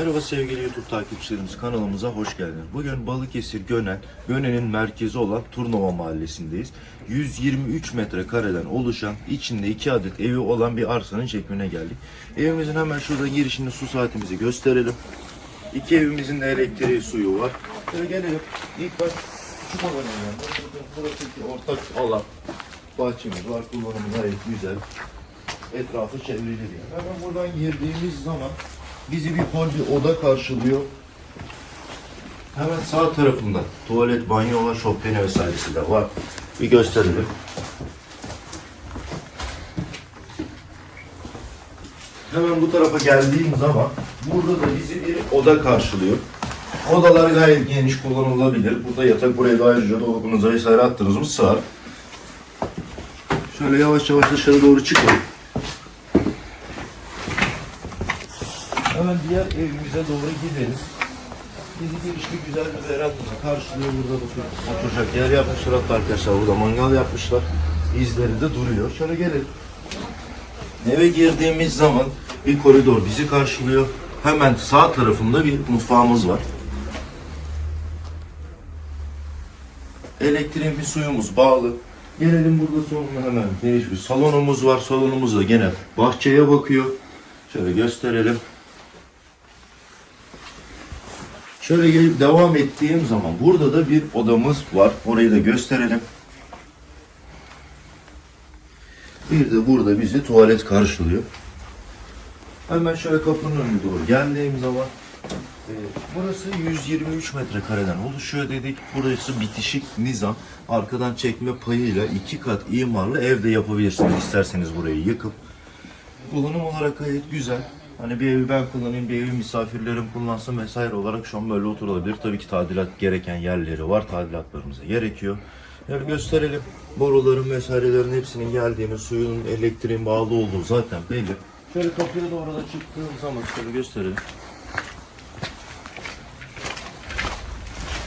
Merhaba sevgili YouTube takipçilerimiz kanalımıza hoş geldiniz. Bugün Balıkesir Gönen, Gönen'in merkezi olan Turnova mahallesindeyiz. 123 metrekareden oluşan, içinde iki adet evi olan bir arsanın çekimine geldik. Evimizin hemen şuradan girişinde su saatimizi gösterelim. İki evimizin de elektriği, suyu var. Şöyle gelelim. İlk baş şu alanın yanında. Burası ortak alan. Bahçemiz var. Kullanımı gayet güzel. Etrafı çevrili yani. Hemen buradan girdiğimiz zaman bizi bir hol bir oda karşılıyor. Hemen sağ tarafında tuvalet, banyo var, şofbeni vesairesi de var. Bir gösterelim. Hemen bu tarafa geldiğim zaman burada da bizi bir oda karşılıyor. Odalar gayet geniş kullanılabilir. Burada yatak buraya da ayrıca dolabınıza vesaire attınız mı sığar. Şöyle yavaş yavaş dışarı doğru çıkalım. Hemen diğer evimize doğru gidelim. Bizi girişli güzel bir veranda karşılıyor burada bakın. Oturacak yer yapmışlar hatta arkadaşlar burada mangal yapmışlar. İzleri de duruyor. Şöyle gelin. Eve girdiğimiz zaman bir koridor bizi karşılıyor. Hemen sağ tarafında bir mutfağımız var. Elektriğimiz, suyumuz bağlı. Gelelim burada sonra hemen geniş bir salonumuz var. Salonumuz da gene bahçeye bakıyor. Şöyle gösterelim. Şöyle gelip devam ettiğim zaman burada da bir odamız var. Orayı da gösterelim. Bir de burada bizi tuvalet karşılıyor. Hemen şöyle kapının önüne doğru geldiğim zaman e, burası 123 metrekareden oluşuyor dedik. Burası bitişik nizam. Arkadan çekme payıyla iki kat imarlı ev de yapabilirsiniz isterseniz burayı yıkıp. Kullanım olarak gayet güzel. Hani bir evi ben kullanayım, bir evi misafirlerim kullansın vesaire olarak şu an böyle oturulabilir. Tabii ki tadilat gereken yerleri var. Tadilatlarımıza gerekiyor. Yani gösterelim. Boruların vesairelerin hepsinin geldiğini, suyun, elektriğin bağlı olduğu zaten belli. Şöyle kapıya doğru da çıktığım zaman şöyle gösterelim.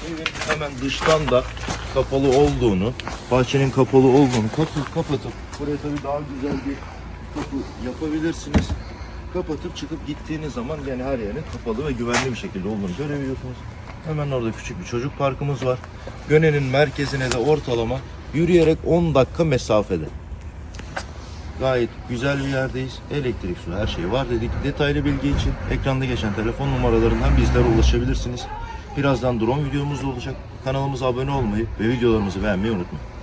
Evin hemen dıştan da kapalı olduğunu, bahçenin kapalı olduğunu kapatıp kapatıp buraya tabii daha güzel bir kapı yapabilirsiniz. Kapatıp çıkıp gittiğiniz zaman yani her yerin kapalı ve güvenli bir şekilde olduğunu görebiliyorsunuz. Hemen orada küçük bir çocuk parkımız var. Gönen'in merkezine de ortalama yürüyerek 10 dakika mesafede. Gayet güzel bir yerdeyiz. Elektrik, su her şey var dedik. Detaylı bilgi için ekranda geçen telefon numaralarından bizlere ulaşabilirsiniz. Birazdan drone videomuz da olacak. Kanalımıza abone olmayı ve videolarımızı beğenmeyi unutmayın.